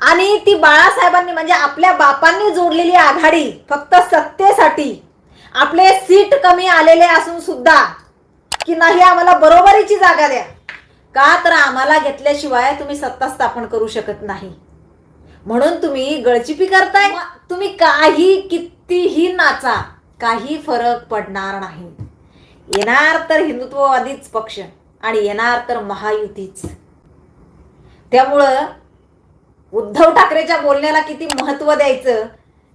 आणि ती बाळासाहेबांनी म्हणजे आपल्या बापांनी जोडलेली आघाडी फक्त सत्तेसाठी. आपले सीट कमी आलेले असून सुद्धा की नाही आम्हाला बरोबरीची जागा द्या. का तर आम्हाला घेतल्याशिवाय तुम्ही सत्ता स्थापन करू शकत नाही. म्हणून तुम्ही गळचिपी करताय. तुम्ही काही कितीही नाचा काही फरक पडणार नाही. येणार तर हिंदुत्ववादीच पक्ष आणि येणार तर महायुतीच. त्यामुळं उद्धव ठाकरेच्या बोलण्याला किती महत्त्व द्यायचं?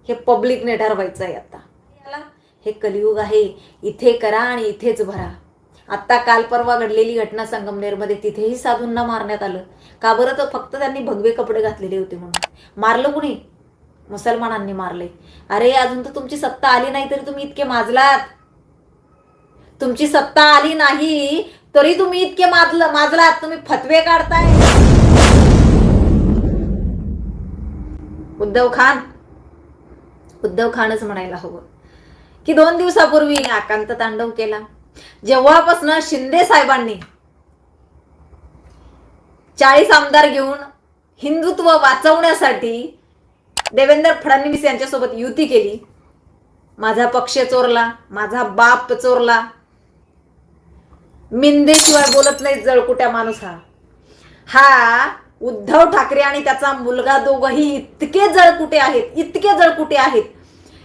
हे पब्लिकने ठरवायचं आहे आता. याला हे कलियुग आहे. इथे करा आणि इथेच भरा. आत्ता काल परवा घडलेली घटना संगमनेरमध्ये तिथेही साधूंना मारण्यात आलं. का बरं? तर फक्त त्यांनी भगवे कपडे घातलेले होते म्हणून. मारलं कुणी? मुसलमानांनी मारले. अरे अजून तर तुमची सत्ता आली नाही तरी तुम्ही इतके माजलात. तुमची सत्ता आली नाही तरी तुम्ही इतके माजल माजलात. तुम्ही फतवे काढताय. उद्धव खान. उद्धव खानच म्हणायला हवं. की दोन दिवसापूर्वी आकांत तांडव केला. जेव्हापासून शिंदे साहेबांनी चाळीस आमदार घेऊन हिंदुत्व वाचवण्यासाठी देवेंद्र फडणवीस यांच्यासोबत युती केली. माझा पक्ष चोरला माझा बाप चोरला. मिंदेशिवाय बोलत नाही जळकुट्या माणूस हा. हा उद्धव ठाकरे आणि त्याचा मुलगा दोघही इतके जळकुटे आहेत इतके जळकुटे आहेत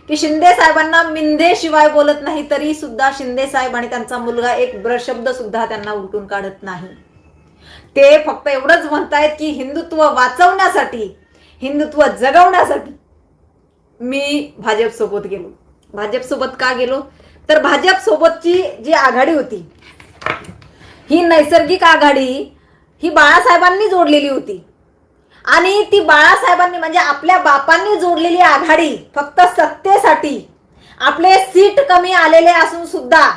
की शिंदे साहेबांना मिंदेशिवाय बोलत नाही तरी सुद्धा शिंदे साहेब आणि त्यांचा मुलगा एक ब्रशब्द सुद्धा त्यांना उलटून काढत नाही. ते फक्त एवढंच म्हणतायत की हिंदुत्व वाचवण्यासाठी हिंदुत्व जगवण्यासाठी मी भाजप सोबत गेलो. भाजप सोबत का गेलो? तर भाजप सोबतची जी आघाडी होती ही नैसर्गिक आघाडी ही बाळासाहेबांनी जोडलेली होती. आणि ती बाळासाहेबांनी म्हणजे आपल्या बापांनी जोडलेली आघाडी फक्त सत्तेसाठी. आपले सीट कमी आलेले असून सुद्धा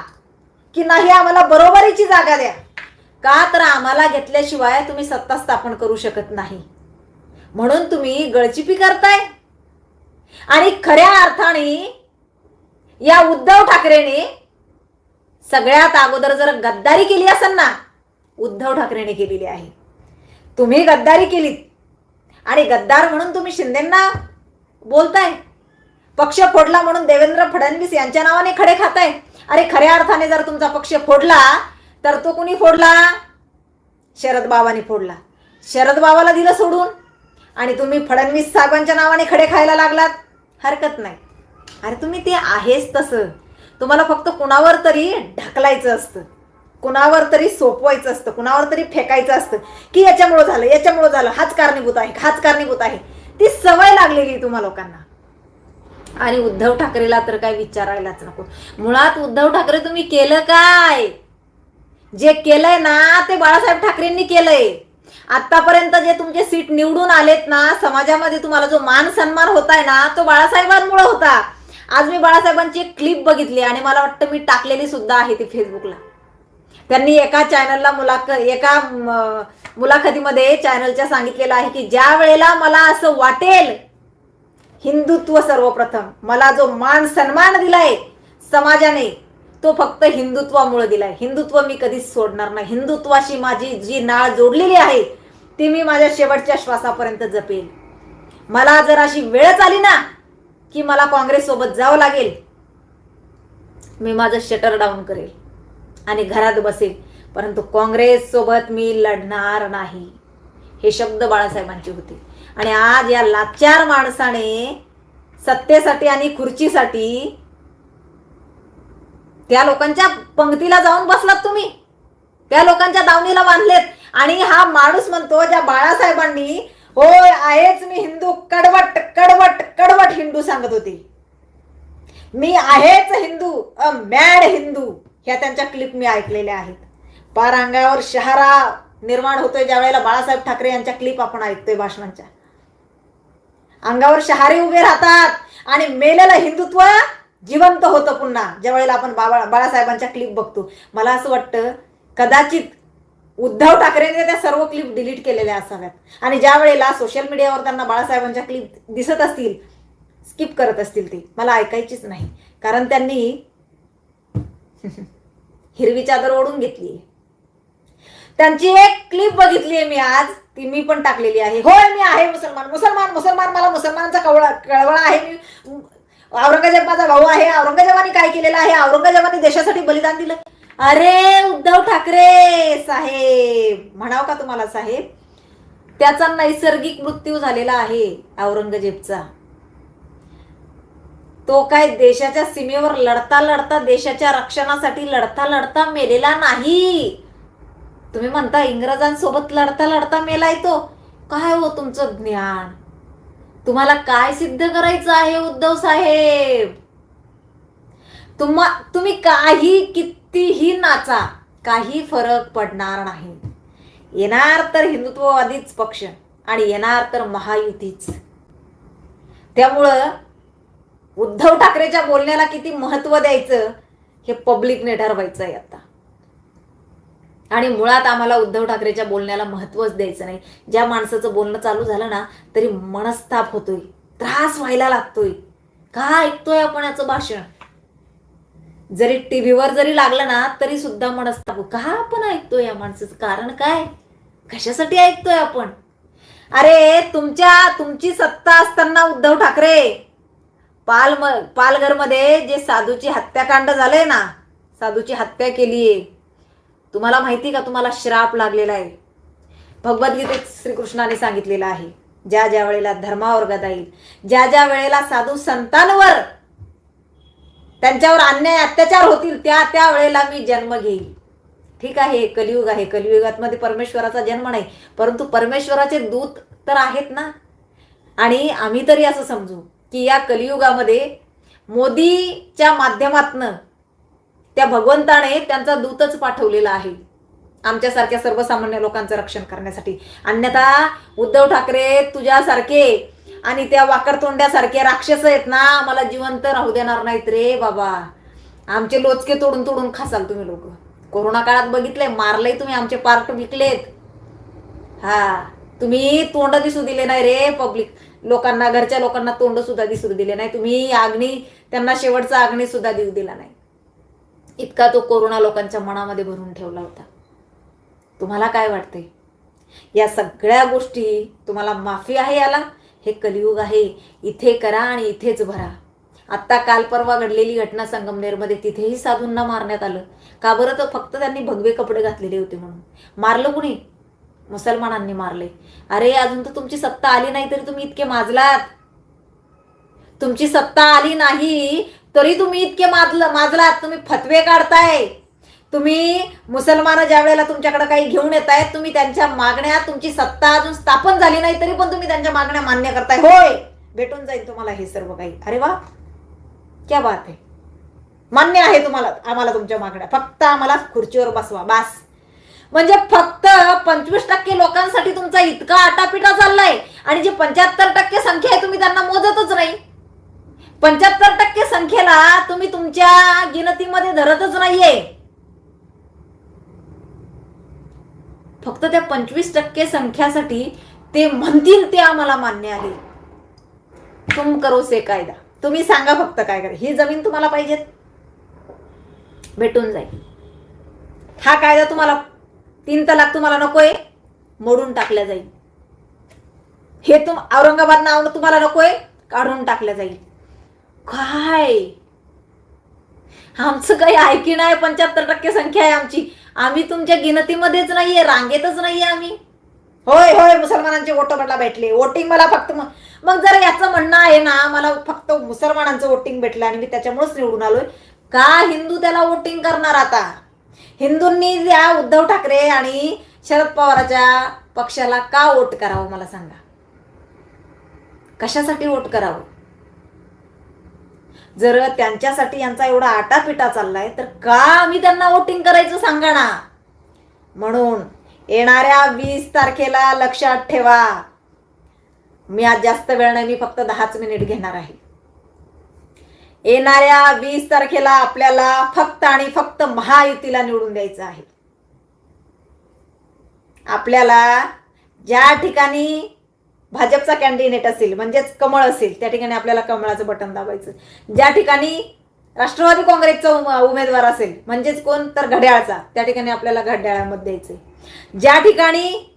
की नाही आम्हाला बरोबरीची जागा द्या. का तर आम्हाला घेतल्याशिवाय तुम्ही सत्ता स्थापन करू शकत नाही. म्हणून तुम्ही गळचिपी करताय. आणि खऱ्या अर्थाने या उद्धव ठाकरेने सगळ्यात अगोदर जर गद्दारी केली असेल ना उद्धव ठाकरेने केलेली आहे. तुम्ही गद्दारी केलीत. आणि गद्दार म्हणून तुम्ही शिंदेंना बोलताय. पक्ष फोडला म्हणून देवेंद्र फडणवीस यांच्या नावाने खडे खाताय. अरे खऱ्या अर्थाने जर तुमचा पक्ष फोडला तर तो कुणी फोडला? शरद बाबांनी फोडला. शरद बाबाला दिलं सोडून. आणि तुम्ही फडणवीस साहेबांच्या नावाने खडे खायला लागलात. हरकत नाही. अरे तुम्ही ते आहेच तसं. तुम्हाला फक्त कुणावर तरी ढकलायचं असतं. कुणावर तरी सोपवायचं असतं कुणावर तरी फेकायचं असतं की याच्यामुळं झालं याच्यामुळं झालं हाच कारणीभूत आहे हाच कारणीभूत आहे. ती सवय लागलेली आहे तुम्हा लोकांना. आणि उद्धव ठाकरेला तर काय विचारायलाच नको. मुळात उद्धव ठाकरे तुम्ही केलं काय? जे केलंय ना ते बाळासाहेब ठाकरेंनी केलंय. आतापर्यंत जे तुमचे सीट निवडून आलेत ना समाजामध्ये तुम्हाला जो मान सन्मान होताय ना तो बाळासाहेबांमुळे होता. आज मी बाळासाहेबांची एक क्लिप बघितली आणि मला वाटतं मी टाकलेली सुद्धा आहे ती फेसबुकला त्यांनी एका चॅनलला मुलाख एका मुलाखतीमध्ये चॅनलच्या सांगितलेलं आहे की ज्या वेळेला मला असं वाटेल हिंदुत्व सर्वप्रथम. मला जो मान सन्मान दिलाय समाजाने तो फक्त हिंदुत्वामुळे दिलाय. हिंदुत्व मी कधीच सोडणार नाही. हिंदुत्वाशी माझी जी नाळ जोडलेली आहे ती मी माझ्या शेवटच्या श्वासापर्यंत जपेल. मला जर अशी वेळच आली ना की मला काँग्रेस सोबत जावं लागेल मी माझं शटर डाऊन करेल. आणि घरात बसेल. परंतु काँग्रेस सोबत मी लढणार नाही. हे शब्द बाळासाहेबांचे होते. आणि आज या लाचार माणसाने सत्तेसाठी आणि खुर्चीसाठी त्या लोकांच्या पंक्तीला जाऊन बसलात तुम्ही. त्या लोकांच्या दावणीला बांधलेत. आणि हा माणूस म्हणतो ज्या बाळासाहेबांनी होय आहेच मी हिंदू कडवट कडवट कडवट हिंदू सांगत होती. मी आहेच हिंदू अ मॅड हिंदू. ह्या त्यांच्या क्लिप मी ऐकलेल्या आहेत. पार अंगावर शहारा निर्माण होतोय ज्या वेळेला बाळासाहेब ठाकरे यांच्या क्लिप आपण ऐकतोय भाषणांच्या. अंगावर शहारे उभे राहतात आणि मेलेलं हिंदुत्व जिवंत होतं पुन्हा ज्या वेळेला आपण बाबा बाळासाहेबांच्या क्लिप बघतो. मला असं वाटतं कदाचित उद्धव ठाकरेंनी त्या सर्व क्लिप डिलीट केलेल्या असाव्यात. आणि ज्या वेळेला सोशल मीडियावर त्यांना बाळासाहेबांच्या क्लिप दिसत असतील स्किप करत असतील ते. मला ऐकायचीच नाही. कारण त्यांनी हिरवी चादर ओढून घेतली. त्यांची एक क्लिप बघितली आहे मी आज. ती मी पण टाकलेली आहे. होय मी आहे मुसलमान. मुसलमान मुसलमान मला मुसलमानचा कवळा कळवळा आहे. मी औरंगजेब माझा भाऊ आहे. औरंगजेबाने काय केलेलं आहे? औरंगजेबाने देशासाठी बलिदान दिलं. अरे उद्धव ठाकरे साहेब. म्हणाव का तुम्हाला साहेब? त्याचा नैसर्गिक मृत्यू झालेला आहे औरंगजेबचा. तो काय देशाच्या सीमेवर लढता लढता देशाच्या रक्षणासाठी लढता लढता मेलेला नाही. तुम्ही म्हणता इंग्रजांसोबत लढता लढता मेलाय तो. काय हो तुमचं ज्ञान? तुम्हाला काय सिद्ध करायचं आहे उद्धव साहेब? तुम्हा तुम्ही काही कितीही नाचा काही फरक पडणार नाही. येणार तर हिंदुत्ववादीच पक्ष आणि येणार तर महायुतीच. त्यामुळं उद्धव ठाकरेच्या बोलण्याला किती महत्त्व द्यायचं हे पब्लिकने ठरवायचं आहे आता. आणि मुळात आम्हाला उद्धव ठाकरेच्या बोलण्याला महत्वच द्यायचं नाही. ज्या माणसाचं बोलणं चालू झालं ना तरी मनस्ताप होतोय त्रास व्हायला लागतोय. का ऐकतोय आपण याचं भाषण? जरी टीव्हीवर जरी लागलं ना तरी सुद्धा मनस्ताप का आपण ऐकतोय या माणसाचं कारण काय? कशासाठी ऐकतोय आपण? अरे तुमच्या तुमची सत्ता असताना उद्धव ठाकरे पाल पालघरमध्ये जे साधूची हत्याकांड झालंय ना साधूची हत्या केली आहे. तुम्हाला माहिती का तुम्हाला श्राप लागलेला आहे. भगवद्गीतेत श्रीकृष्णाने सांगितलेलं आहे ज्या ज्या वेळेला धर्मावर गदा येईल ज्या ज्या वेळेला साधू संतांवर त्यांच्यावर अन्याय अत्याचार होतील त्या त्या वेळेला मी जन्म घेईल ठीक आहे कलियुग आहे. कलियुगात मध्ये परमेश्वराचा जन्म नाही परंतु परमेश्वराचे दूत तर आहेत ना. आणि आम्ही तरी असं समजू. की या कलियुगामध्ये मोदीच्या माध्यमातनं त्या भगवंताने त्यांचा दूतच पाठवलेला आहे आमच्यासारख्या सर्वसामान्य लोकांचं रक्षण करण्यासाठी. अन्यथा उद्धव ठाकरे तुझ्यासारखे आणि त्या वाकडतोंड्यासारखे राक्षस आहेत ना मला जिवंत राहू देणार नाहीत रे बाबा. आमचे लोचके तोडून तोडून खासाल तुम्ही लोक. कोरोना काळात बघितले मारलंय तुम्ही आमचे पार्ट विकलेत. हा तुम्ही तोंड दिसू दिले नाही रे पब्लिक लोकांना घरच्या लोकांना तोंड सुद्धा दिसू दिले नाही. तुम्ही अग्नी त्यांना शेवटचा अग्नी सुद्धा देऊ दिला नाही. इतका तो कोरोना लोकांच्या मनामध्ये भरून ठेवला होता. तुम्हाला काय वाटते या सगळ्या गोष्टी तुम्हाला माफी आहे याला? हे कलियुग आहे. इथे करा आणि इथेच भरा. आत्ता काल परवा घडलेली घटना संगमनेरमध्ये तिथेही साधूंना मारण्यात आलं. का बरं? तर फक्त त्यांनी भगवे कपडे घातलेले होते म्हणून. मारलं कुणी? मुसलमानांनी मारले. अरे अजून तर तुमची सत्ता आली नाही तरी तुम्ही इतके माजलात. तुमची सत्ता आली नाही तरी तुम्ही इतके माजल माजलात. तुम्ही फतवे काढताय. तुम्ही मुसलमान ज्या वेळेला तुमच्याकडे काही घेऊन येत आहेत तुम्ही त्यांच्या मागण्या तुमची सत्ता अजून स्थापन झाली नाही तरी पण तुम्ही त्यांच्या मागण्या मान्य करताय. होय! भेटून जाईल तुम्हाला हे सर्व काही. अरे वा! क्या बात आहे. मान्य आहे तुम्हाला आम्हाला तुमच्या मागण्या. फक्त आम्हाला खुर्चीवर बसवा बास. म्हणजे फक्त पंचवीस टक्के लोकांसाठी तुमचा इतका आटापिटा चाललाय आणि जी पंच्याहत्तर टक्के संख्या आहे तुम्ही त्यांना मोजतच नाही. पंच्याहत्तर टक्के संख्येला तुम्ही तुमच्या गिनतीमध्ये धरतच नाहीये. फक्त त्या पंचवीस टक्के संख्यासाठी ते म्हणतील ते आम्हाला मान्य आहे. तुम करो से कायदा. तुम्ही सांगा फक्त काय करा. ही जमीन तुम्हाला पाहिजेत. भेटून जाईल. हा कायदा तुम्हाला तीन तलाक तुम्हाला नकोय मोडून टाकल्या जाईल. हे तुम औरंगाबाद नाव तुम्हाला नकोय काढून टाकल्या जाईल. काय? आमचं काही ऐकी नाही पंच्याहत्तर टक्के संख्या आहे आमची. आम्ही तुमच्या गिनतीमध्येच नाहीये रांगेतच नाहीये आम्ही. होय होय मुसलमानांचे वोट मला भेटले. वोटिंग मला फक्त मग जर याचं म्हणणं आहे ना मला फक्त मुसलमानांचं वोटिंग भेटलं आणि मी त्याच्यामुळेच निवडून आलोय. का हिंदू त्याला वोटिंग करणार आता? हिंदूंनी या उद्धव ठाकरे आणि शरद पवाराच्या पक्षाला का वोट करावं मला सांगा? कशासाठी वोट करावं? जर त्यांच्यासाठी यांचा एवढा आटापिटा चाललाय तर का आम्ही त्यांना वोटिंग करायचं सांगा ना? म्हणून येणाऱ्या वीस तारखेला लक्षात ठेवा. मी आज जास्त वेळ नाही मी फक्त दहाच मिनिट घेणार आहे. येणाऱ्या वीस तारखेला आपल्याला फक्त आणि फक्त महायुतीला निवडून द्यायचं आहे. आपल्याला ज्या ठिकाणी भाजपचा कॅन्डिडेट असेल म्हणजेच कमळ असेल त्या ठिकाणी आपल्याला कमळाचं बटन दाबायचं. ज्या ठिकाणी राष्ट्रवादी काँग्रेसचा उमेदवार असेल म्हणजेच कोण? तर घड्याळचा. त्या ठिकाणी आपल्याला घड्याळामध्ये द्यायचंय. ज्या ठिकाणी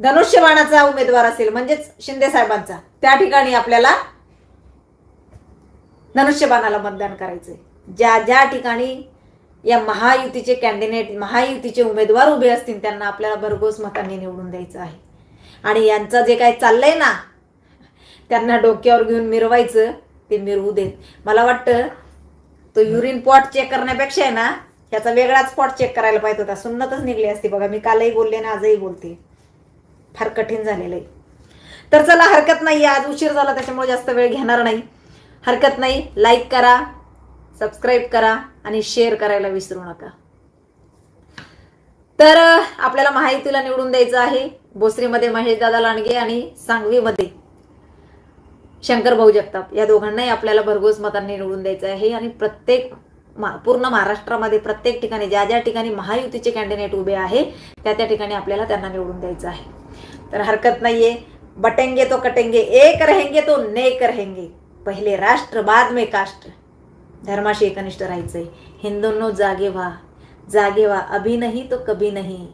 धनुष्यबाणाचा उमेदवार असेल म्हणजेच शिंदे साहेबांचा त्या ठिकाणी आपल्याला धनुष्यबाणाला मतदान करायचंय. ज्या ज्या ठिकाणी या महायुतीचे कॅन्डिडेट महायुतीचे उमेदवार उभे असतील त्यांना आपल्याला भरघोस मतांनी निवडून द्यायचं आहे. आणि यांचं जे काय चाललंय ना त्यांना डोक्यावर घेऊन मिरवायचं ते मिरवू देत. मला वाटतं तो युरिन पॉट चेक करण्यापेक्षा आहे ना ह्याचा वेगळाच पॉट चेक करायला पाहिजे होता. सुन्नतच निघली असती बघा मी कालही बोलले ना आजही बोलते. फार कठीण झालेलं आहे. तर चला हरकत नाही आज उशीर झाला त्याच्यामुळे जास्त वेळ घेणार नाही. हरकत नाही. लाईक करा सबस्क्राईब करा आणि शेअर करायला विसरू नका. तर आपल्याला माहितीला निवडून द्यायचं आहे. भोसरीमध्ये महेशदादा लांडगे आणि सांगवीमध्ये शंकर भाऊ जगताप. या दोघांनाही आपल्याला भरघोस मतांनी निवडून द्यायचं आहे आणि प्रत्येक मा- पूर्ण महाराष्ट्रामध्ये प्रत्येक ठिकाणी ज्या ज्या ठिकाणी महायुतीचे कॅन्डिडेट उभे आहे त्या त्या ठिकाणी आपल्याला त्यांना निवडून द्यायचं आहे. तर हरकत नाहीये. बटेंगे तो कटेंगे एक रहेंगे तो नेक रहेंगे. पहिले राष्ट्र बाद में काष्ट. धर्माशी एकनिष्ठ राहायचंय. हिंदूंनो जागे व्हा. जागे व्हा. अभी नाही तो कभी नाही.